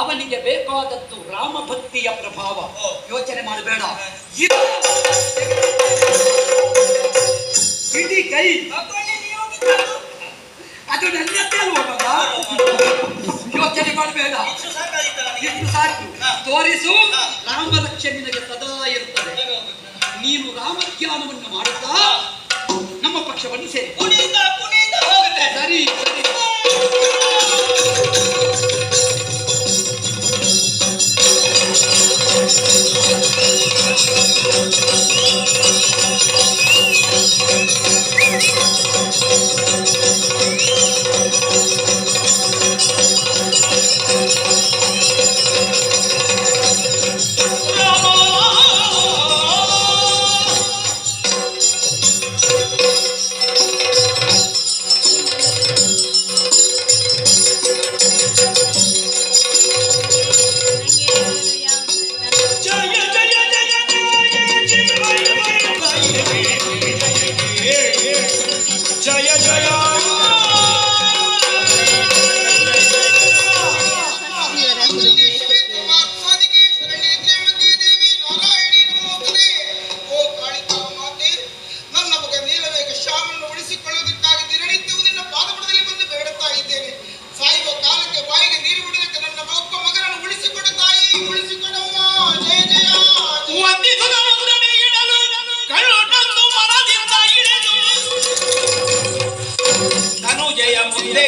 ಅವನಿಗೆ ಬೇಕಾದದ್ದು ರಾಮಭಕ್ತಿಯ ಪ್ರಭಾವ. ಯೋಚನೆ ಮಾಡಬೇಡ. ಇಡೀ ಕೈ. ಅದು ನನ್ನದೇ ಯೋಚನೆ ಮಾಡಬೇಡ? ಎಷ್ಟು ಸಾಕು. ತೋರಿಸು ರಾಮ ರಾಮರಕ್ಷೆ ನಿನಗೆ ಸದಾ ಇರುತ್ತದೆ? ನೀನು? ರಾಮಧ್ಯಾನವನ್ನು ಮಾಡುತ್ತಾ ನಮ್ಮ ಪಕ್ಷವನ್ನು ಸೇರಿ ಸರಿ. ಸರಿ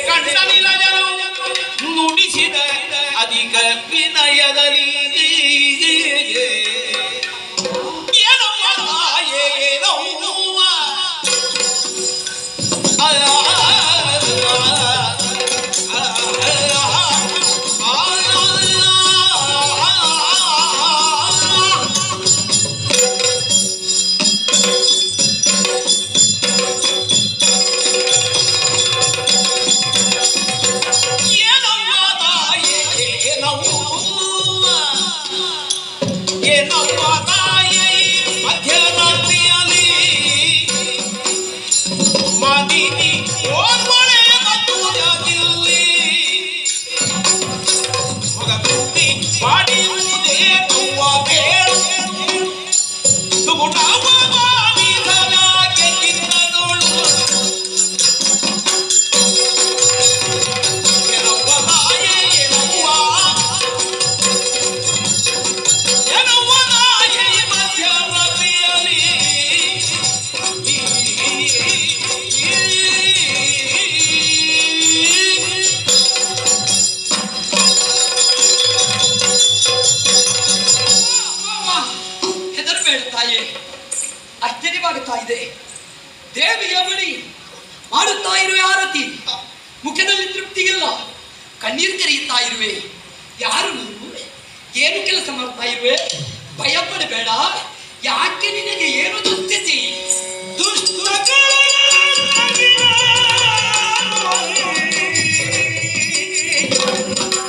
ಕಂಡ ನಿಲಜನು ನುಡಿಸಿದ ಅಧಿಕ ವಿನಯದಲ್ಲಿ Yeah. ತಾಯಿ ಆಶ್ಚರ್ಯವಾಗುತ್ತಾ ಇದೆ ದೇವಿಯ ಬಳಿ ಮಾಡುತ್ತಾ ಇರುವೆ ಆರತಿ. ಮುಖದಲ್ಲಿ ತೃಪ್ತಿ ಇಲ್ಲ ಕಣ್ಣೀರು ಕರೆಯುತ್ತಾ ಇರುವೆ. ಯಾರು ನೀನು? ಏನು ಕೆಲಸ ಮಾಡ್ತಾ ಇರುವೆ? ಭಯ ಪಡಬೇಡ ಯಾಕೆ ನಿನಗೆ ಏನು ದುಸ್ಥಿತಿ?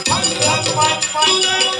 ಮಧ್ಯರಾತ್ರಿಯ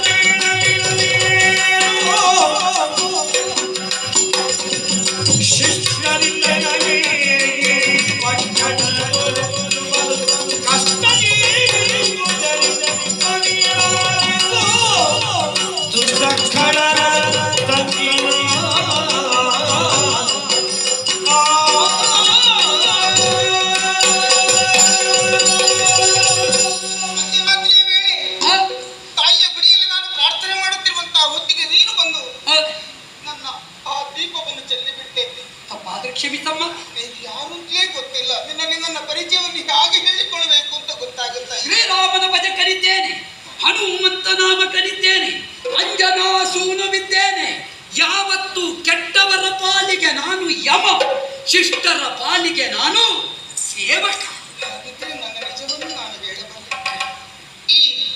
ಶ್ರೀರಾಮನ ಭಜ ಕಲಿತೇನೆ ಹನುಮಂತ ನಾಮ ಕರೀತೇನೆ ಸೂನುವಿದ್ದೇನೆ. ಯಾವತ್ತು ಕೆಟ್ಟವರ ಪಾಲಿಗೆ ನಾನು ಯಮ, ಶಿಷ್ಟರ ಪಾಲಿಗೆ ನಾನು ಸೇವಕ. ಈ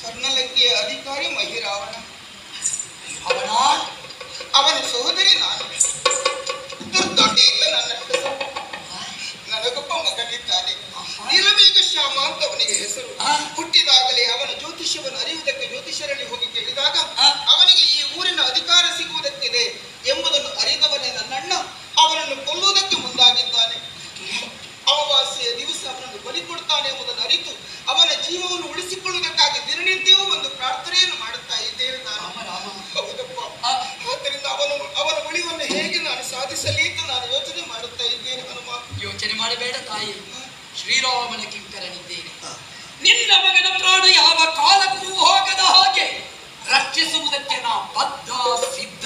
ಸ್ವರ್ಣಲಂಕೆಯ ಅಧಿಕಾರಿ ಮಹಿರಾವಣ. ಅವನ ಅವನ ಸಹೋದರಿ ನಾನು. ನನ್ನ ಮಗನಿದ್ದಾನೆ. ಶ್ಯಾಮ ಅಂತ ಅವನಿಗೆ ಹೆಸರು ಹುಟ್ಟಿದಾಗಲೇ ಅವನು ಜ್ಯೋತಿಷ್ಯವನ್ನು ಅರಿಯುವುದಕ್ಕೆ ಜ್ಯೋತಿಷ್ಯರಲ್ಲಿ ಹೋಗಿ ಕೇಳಿದಾಗ ಅವನಿಗೆ ಈ ಊರಿನ ಅಧಿಕಾರ ಸಿಗುವುದಕ್ಕಿದೆ ಎಂಬುದನ್ನು ಅರಿದವನೇ ನನ್ನಣ್ಣ ಅವನನ್ನು ಕೊಲ್ಲುವುದಕ್ಕೆ ಮುಂದಾಗಿದ್ದಾನೆ. ಅಮಾವಾಸ್ಯೆಯ ದಿವಸ ಅವನನ್ನು ಬಲಿ ಕೊಡ್ತಾನೆ ಎಂಬುದನ್ನು ಅರಿತು ಅವನ ಜೀವವನ್ನು ಉಳಿಸಿಕೊಳ್ಳುವುದಕ್ಕಾಗಿ ದಿನನಿತ್ಯವೂ ಒಂದು ಪ್ರಾರ್ಥನೆಯನ್ನು ಮಾಡುತ್ತಾ ಇದ್ದೇನೆ ನಾನು ಹೌದಪ್ಪ. ಆದ್ದರಿಂದ ಅವನು ಅವನ ಉಳಿವನ್ನು ಹೇಗೆ ನಾನು ಸಾಧಿಸಲಿ ಅಂತ ನಾನು ಯೋಚನೆ ಮಾಡುತ್ತಾ ಇದ್ದೇನೆ ಹನುಮ. ಯೋಚನೆ ಮಾಡಬೇಡ ತಾಯಿ. ಶ್ರೀರಾಮನ ಕಿಂಕರನಿದ್ದೇನೆ ನಿನ್ನ ಮಗನ ಪ್ರಾಣ ಯಾವ ಕಾಲಕ್ಕೂ ಹೋಗದ ಹಾಗೆ ರಕ್ಷಿಸುವುದಕ್ಕೆ ನಾ ಬದ್ಧ ಸಿದ್ಧ.